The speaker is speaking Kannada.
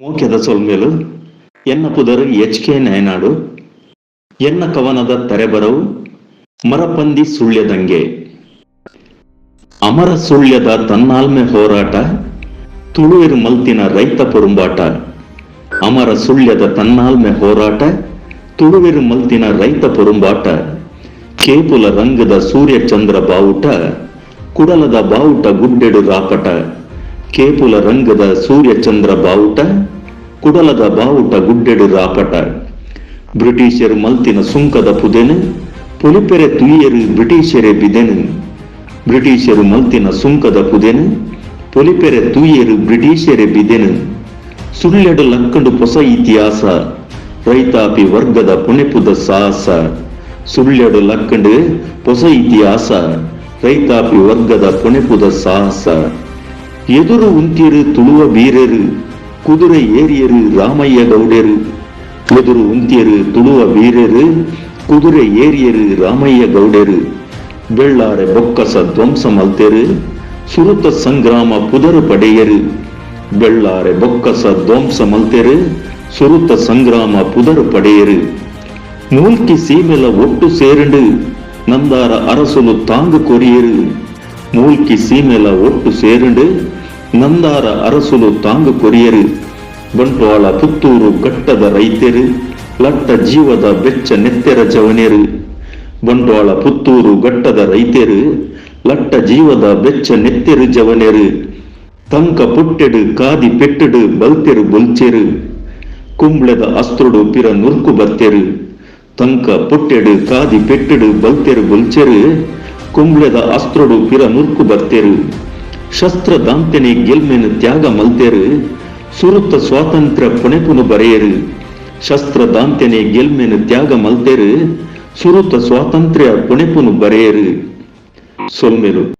ಮೋಕ್ಯದ ಸೊಲ್ಮೇಲು ಎನ್ನ ಪುದರು ಎಚ್ ಕೆ ನಯನಾಡು, ಎನ್ನ ಕವನದ ತೆರೆಬರವು ಮರಪಂದಿ ಸುಳ್ಯದಂಗೆ. ಅಮರ ಸುಳ್ಯದ ತನ್ನಾಲ್ಮೆ ಹೋರಾಟ, ತುಳುವಿರು ಮಲ್ತಿನ ರೈತ ಪುರುಂಬಾಟ. ಅಮರ ಸುಳ್ಯದ ತನ್ನಾಲ್ಮೆ ಹೋರಾಟ, ತುಳುವಿರು ಮಲ್ತಿನ ರೈತ ಪುರುಂಬಾಟ. ಕೇಪುಲ ರಂಗದ ಸೂರ್ಯ ಚಂದ್ರ ಬಾವುಟ, ಕುಡಲದ ಬಾವುಟ ಗುಡ್ಡೆಡು ರಾಪಟ. ಕೇಪುಲ ರಂಗದ ಸೂರ್ಯಚಂದ್ರ ಬಾವುಟ, ಕುಡಲದ ಬಾವುಟ ಗುಡ್ಡೆಡು ರಾಪಟ. ಬ್ರಿಟಿಷರು ಮಲ್ತಿನ ಸುಂಕದ ಪುದೆನು, ಪುಲಿಪೆರೆ ತುಯ್ಯರು ಬ್ರಿಟಿಷರೇ ಬಿದೆನು. ಬ್ರಿಟಿಷರು ಮಲ್ತಿನ ಸುಂಕದ ಪುದೆನು, ಪೊಲಿಪೆರೆ ತುಯಿಯರು ಬ್ರಿಟಿಷರೇ ಬಿದೆನು. ಸುಳ್ಳೆಡು ಲಕ್ಕಂಡು ಹೊಸ ಇತಿಹಾಸ, ರೈತಾಪಿ ವರ್ಗದ ಪುಣೆಪುದ ಸಾಹಸ. ಸುಳ್ಳೆಡು ಲಕ್ಕಂಡು ಹೊಸ ಇತಿಹಾಸ, ರೈತಾಪಿ ವರ್ಗದ ಪುಣೆಪುದ ಸಾಹಸ. ಎದುರು ಉಂತಿರು ತುಳುವ ಬೀರರು ಕುದುರೆ ಏರಿಯರು ರಾಮಯ್ಯ ಗೌಡರು ಎದುರು ಉಂತಿಯರು ತುಳುವ ಬೀರರು ಕುದುರೆ ಏರಿಯರು ರಾಮಯ್ಯ ಗೌಡರು ಬೆಳ್ಳಾರೆ ಬೊಕ್ಕಸ ಧ್ವಂಸ ಮಲ್ತೆರು ಸುರುತ ಸಂಗ್ರಾಮ ಪುದರು ಪಡೆಯರು ಬೆಳ್ಳಾರೆ ಬೊಕ್ಕಸ ಧ್ವಂಸ ಮಲ್ತೆರು ಸುರುತ ಸಂಗ್ರಾಮ ಪುದರು ಪಡೆಯರು நூல்கி சீமெல ஒட்டு சேருண்டு நந்தார அரசுலு தாங்கு கொரியரு மூழ்கி சீமெல ஒட்டு சேருண்டு ನಂದಾರ ಅರಸುಲು ತಾಂಗು ಕೊರಿಯರು ಬಂಟ್ವಾಳ ಪುತ್ತೂರು ಘಟ್ಟದ ರೈತರು ಲಟ್ಟ ಜೀವದ ಬೆಚ್ಚ ನೆತ್ತೆರ ಜವನೆರು ಬಂಟ್ವಾಳ ಪುತ್ತೂರು ಘಟ್ಟದ ರೈತರು ಲಟ್ಟ ಜೀವದ ಬೆಚ್ಚ ನೆತ್ತೆರು ಜವನೆರು ತಂಕ ಪುಟ್ಟೆಡು ಕಾದಿ ಪೆಟ್ಟೆಡು ಬಲ್ತೆರು ಬೊಲ್ಚೆರು ಕುಂಬ್ಳೆದ ಅಸ್ತ್ರುಡು ಪಿರ ನುರ್ಕು ಬತ್ತೆರು ತಂಕ ಪುಟ್ಟೆಡು ಕಾದಿ ಪೆಟ್ಟೆಡು ಬಲ್ತೆರು ಬೊಲ್ಚೆರು ಕುಂಬ್ಳೆದ ಅಸ್ತ್ರಡು ಪಿರ ನುರ್ಕು ಬರ್ತೇರು. ಶಸ್ತ್ರ ದಾಂತೆನೆ ಗೆಲ್ಮೆನ ತ್ಯಾಗ ಮಲ್ತೇರು. ಸುರುತ್ತ ಸ್ವಾತಂತ್ರ್ಯ ಪುಣೆಪುನು ಬರೆಯರು. ಶಸ್ತ್ರ ದಾಂತೆನೆ ಗೆಲ್ಮೆನ ತ್ಯಾಗ ಮಲ್ತೇರು. ಸುರುತ್ತ ಸ್ವಾತಂತ್ರ್ಯ ಪುಣೆಪುನು ಬರೆಯರು. ಸೊಲ್ಮೆರು.